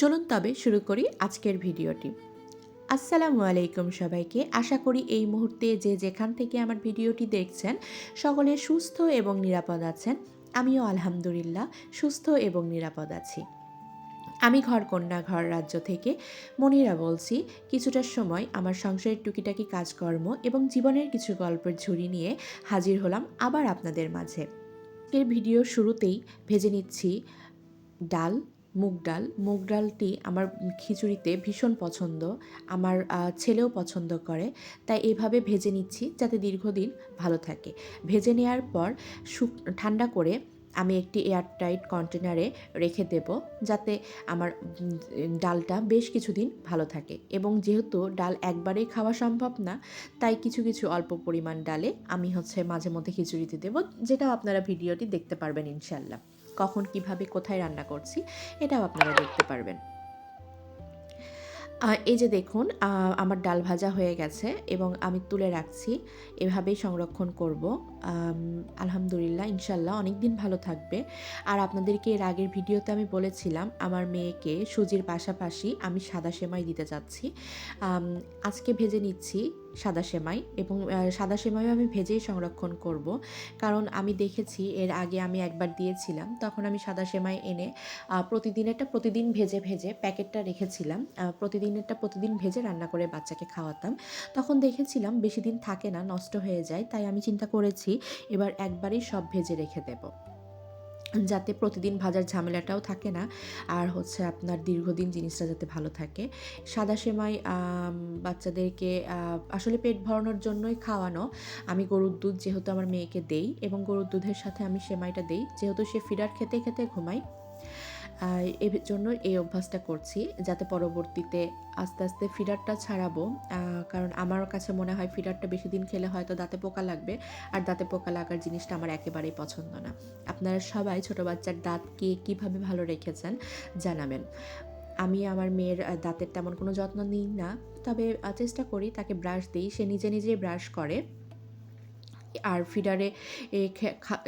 চলুন তবে শুরু করি আজকের ভিডিওটি। আসসালামু আলাইকুম সবাইকে। আশা করি এই মুহূর্তে যে যেখান থেকে আমার ভিডিওটি দেখছেন, সকলে সুস্থ এবং নিরাপদ আছেন। আমিও আলহামদুলিল্লাহ সুস্থ এবং নিরাপদ আছি। আমি ঘর কন্যা ঘর রাজ্য থেকে মনিরা বলছি, কিছুটা সময় আমার সংসারের টুকিটাকি কাজকর্ম এবং জীবনের কিছু গল্পের ঝুড়ি নিয়ে হাজির হলাম আবার আপনাদের মাঝে। এর ভিডিও শুরুতেই ভেজে নিচ্ছি ডাল মুগ ডাল। মুগ ডালটি আমার খিচুড়িতে ভীষণ পছন্দ। আমার ছেলেও পছন্দ করে। তাই এভাবে ভেজে নিচ্ছি যাতে দীর্ঘদিন ভালো থাকে। ভেজে নেওয়ার পর শুক, ঠান্ডা করে আমি একটি এয়ারটাইট কন্টেনারে রেখে দেব যাতে আমার ডালটা বেশ কিছুদিন ভালো থাকে। এবং যেহেতু ডাল একবারেই খাওয়া সম্ভব না, তাই কিছু কিছু অল্প পরিমাণ ডালে আমি হচ্ছে মাঝে মধ্যে খিচুড়িতে দেবো, যেটাও আপনারা ভিডিওটি দেখতে পারবেন ইনশাল্লাহ কখন কীভাবে কোথায় রান্না করছি এটাও আপনারা দেখতে পারবেন। এই যে দেখুন আমার ডাল ভাজা হয়ে গেছে এবং আমি তুলে রাখছি এভাবেই সংরক্ষণ করব। আলহামদুলিল্লাহ ইনশাল্লাহ অনেক দিন ভালো থাকবে। আর আপনাদেরকে এর আগের ভিডিওতে আমি বলেছিলাম আমার মেয়েকে সুজির পাশাপাশি আমি সাদা সেমাই দিতে আম, আজকে ভেজে নিচ্ছি সাদা সেমাই এবং সাদা সেমাইও আমি ভেজেই সংরক্ষণ করব। কারণ আমি দেখেছি এর আগে আমি একবার দিয়েছিলাম, তখন আমি সাদা সেমাই এনে প্রতিদিনেরটা প্রতিদিন ভেজে ভেজে প্যাকেটটা রেখেছিলাম প্রতিদিনেরটা প্রতিদিন ভেজে রান্না করে বাচ্চাকে খাওয়াতাম। তখন দেখেছিলাম বেশি দিন থাকে না, নষ্ট হয়ে যায়, তাই আমি চিন্তা করেছি এবার একবারেই সব ভেজে রেখে দেব। যাতে প্রতিদিন ভাজার ঝামেলাটাও থাকে না। আর হচ্ছে আপনার দীর্ঘদিন জিনিসটা যাতে ভালো থাকে। সাদা সেমাই বাচ্চাদেরকে আসলে পেট ভরানোর জন্যই খাওয়ানো। আমি গরুর দুধ যেহেতু আমার মেয়েকে দেই এবং গরুর দুধের সাথে আমি সেমাইটা দেই, যেহেতু সে ফিডার খেতে খেতে ঘুমায়। এর জন্য এই অভ্যাসটা করছি, যাতে পরবর্তীতে আস্তে আস্তে ফিডারটা ছাড়াবো। কারণ আমার কাছে মনে হয় ফিডারটা বেশি দিন খেলে হয়তো দাঁতে পোকা লাগবে, আর দাঁতে পোকা লাগার জিনিসটা আমার একেবারেই পছন্দ না। আপনারা সবাই ছোট বাচ্চার দাঁতকে কীভাবে ভালো রেখেছেন জানাবেন। আমি আমার মেয়ের দাঁতের তেমন কোনো যত্ন নিই না, তবে চেষ্টা করি তাকে ব্রাশ দিই। সে নিজে নিজেই ব্রাশ করে। আর ফিডারে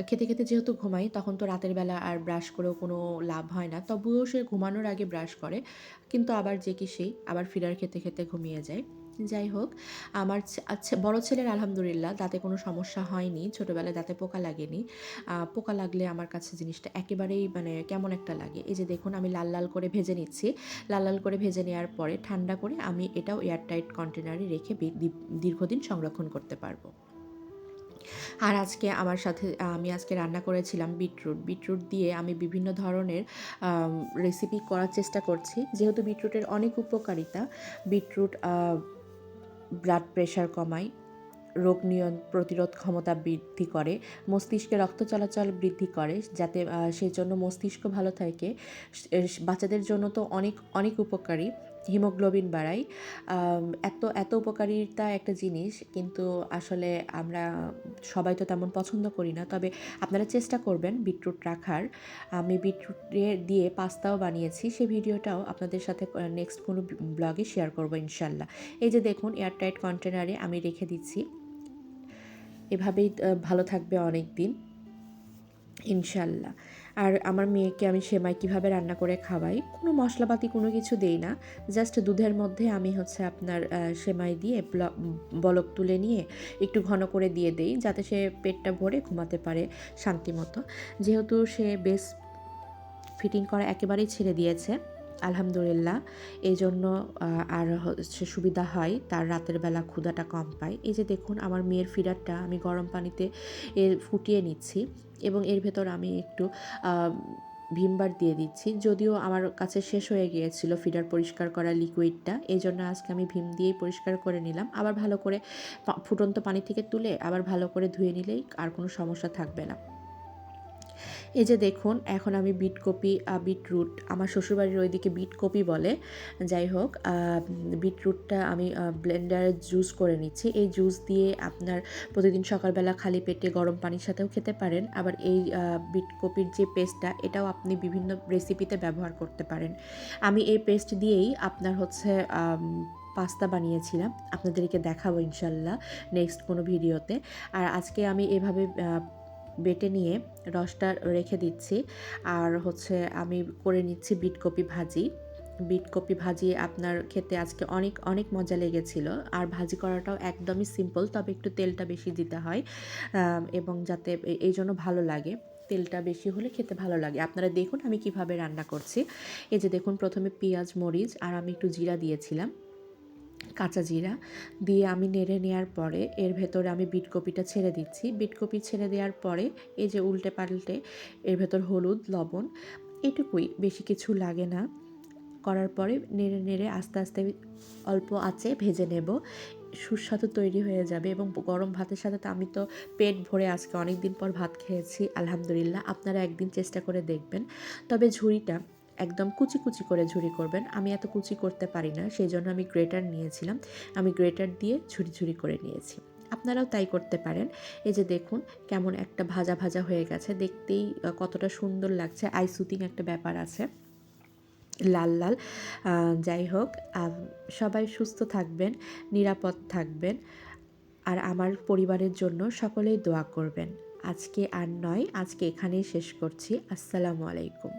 খেতে খেতে যেহেতু ঘুমাই, তখন তো রাতের বেলা আর ব্রাশ করেও কোনো লাভ হয় না। তবুও সে ঘুমানোর আগে ব্রাশ করে, কিন্তু আবার যে কি সেই, আবার ফিডার খেতে খেতে ঘুমিয়ে যায়। যাই হোক, আমার আচ্ছা বড় ছেলের আলহামদুলিল্লাহ দাঁতে কোনো সমস্যা হয়নি। ছোটোবেলায় দাঁতে পোকা লাগেনি। পোকা লাগলে আমার কাছে জিনিসটা একেবারেই মানে কেমন একটা লাগে। এই যে দেখুন, আমি লাল লাল করে ভেজে নিচ্ছি। লাল লাল করে ভেজে নেওয়ার পরে ঠান্ডা করে আমি এটাও এয়ারটাইট কন্টেনারে রেখে দীর্ঘদিন সংরক্ষণ করতে পারব। আর আজকে আমার সাথে আমি আজকে রান্না করেছিলাম বিটরুট। বিটরুট দিয়ে আমি বিভিন্ন ধরনের রেসিপি করার চেষ্টা করছি। যেহেতু বিটরুটের অনেক উপকারিতা, বিটরুট ব্লাড প্রেশার কমায়, রোগ নিয়ন, প্রতিরোধ ক্ষমতা বৃদ্ধি করে, মস্তিষ্কে রক্ত চলাচল বৃদ্ধি করে, যাতে সেই জন্য মস্তিষ্ক ভালো থাকে। বাচ্চাদের জন্য তো অনেক অনেক উপকারী। হিমোগ্লোবিন বাড়ায় এত এত উপকারিতা একটা জিনিস, কিন্তু আসলে আমরা সবাই তো তেমন পছন্দ করি না। তবে আপনারা চেষ্টা করবেন বিটরুট রাখার। আমি বিটরুট দিয়ে- পাস্তাও বানিয়েছি সেই ভিডিওটাও আপনাদের সাথে নেক্সট কোনো ব্লগে শেয়ার করব ইনশাল্লাহ। এই যে দেখুন এয়ারটাইট কন্টেনারে আমি রেখে দিচ্ছি। এভাবেই ভালো থাকবে অনেক দিন ইনশাল্লাহ। আর আমার মেয়েকে আমি সেমাই কীভাবে রান্না করে খাওয়াই, কোনো মশলাপাতি কোনো কিছু দেই না। জাস্ট দুধের মধ্যে আমি হচ্ছে আপনার সেমাই দিয়ে ব্ল- বলক তুলে নিয়ে একটু ঘন করে দিয়ে দেই, যাতে সে পেটটা ভরে ঘুমাতে পারে শান্তি মতো। যেহেতু সে বেশ ফিটিং করা একেবারেই ছেড়ে দিয়েছে। আলহামদুলিল্লাহ। এই জন্য আর হচ্ছে সুবিধা হয়, তার রাতের বেলা ক্ষুধাটা কম পায়। এই যে দেখুন, আমার মেয়ের ফিডারটা আমি গরম পানিতে এর ফুটিয়ে নিচ্ছি এবং এর ভেতর আমি একটু ভিমবার দিয়ে দিচ্ছি। যদিও আমার কাছে শেষ হয়ে গিয়েছিল ফিডার পরিষ্কার করা লিকুইডটা এই জন্য আজকে আমি ভিম দিয়েই পরিষ্কার করে নিলাম। আবার ভালো করে ফুটন্ত পানি থেকে তুলে আবার ভালো করে ধুয়ে নিলেই আর কোনো সমস্যা থাকবে না। এই যে দেখুন এখন আমি বিট কপি বিটরুট আমার শ্বশুরবাড়ির ওইদিকে বিট কপি বলে। যাই হোক বিটরুটটা আমি ব্লেন্ডারে জুস করে নিচ্ছি। এই জুস দিয়ে আপনার প্রতিদিন সকালবেলা খালি পেটে গরম পানির সাথেও খেতে পারেন। আবার এই আহ, বিট কপির যে পেস্টটা এটাও আপনি বিভিন্ন রেসিপিতে ব্যবহার করতে পারেন। আমি এই পেস্ট দিয়েই আপনার হচ্ছে পাস্তা বানিয়েছিলাম। আপনাদেরকে দেখাবো ইনশাল্লাহ নেক্সট কোনো ভিডিওতে আর আজকে আমি এভাবে বেটে নিয়ে রসটা রেখে দিচ্ছি। আর হচ্ছে আমি করে নিচ্ছি বিট কপি ভাজি। বিট কপি ভাজি আপনার খেতে আজকে অনেক অনেক মজা লেগেছিল। আর ভাজি করাটাও একদমই সিম্পল তবে একটু তেলটা বেশি দিতে হয় এবং যাতে এই জন্য ভালো লাগে। তেলটা বেশি হলে খেতে ভালো লাগে। আপনারা দেখুন আমি কীভাবে রান্না করছি। এই যে দেখুন, প্রথমে পেঁয়াজ, মরিচ, আর আমি একটু জিরা দিয়েছিলাম। কাঁচা জিরা দিয়ে আমি নেড়ে নেওয়ার পরে এর ভেতরে আমি বিটকপিটা ছেড়ে দিচ্ছি। বিটকপি ছেড়ে দেওয়ার পরে এই যে উল্টে পাল্টে এর ভেতর হলুদ, লবণ এটুকুই, বেশি কিছু লাগে না। করার পরে নেড়ে নেড়ে আস্তে আস্তে অল্প আঁচে ভেজে নেব। সুস্বাদু তৈরি হয়ে যাবে এবং গরম ভাতের সাথে তো আমি তো পেট ভরে আজকে অনেক দিন পর ভাত খেয়েছি, আলহামদুলিল্লাহ। আপনারা একদিন চেষ্টা করে দেখবেন। তবে ঝুড়িটা একদম কুচি কুচি করে ঝুড়ি করবেন। আমি এত কুচি করতে পারি না সেই জন্য আমি গ্রেটার নিয়েছিলাম। আমি গ্রেটার দিয়ে ঝুড়ি ঝুড়ি করে নিয়েছি। আপনারাও তাই করতে পারেন। এই যে দেখুন, কেমন একটা ভাজা ভাজা হয়ে গেছে। দেখতেই কতটা সুন্দর লাগছে। আই আইসুতিং একটা ব্যাপার আছে। লাল লাল। যাই হোক সবাই সুস্থ থাকবেন, নিরাপদ থাকবেন। আর আমার পরিবারের জন্য সকলেই দোয়া করবেন। আজকে আর নয়, আজকে এখানেই শেষ করছি। আসসালামু আলাইকুম।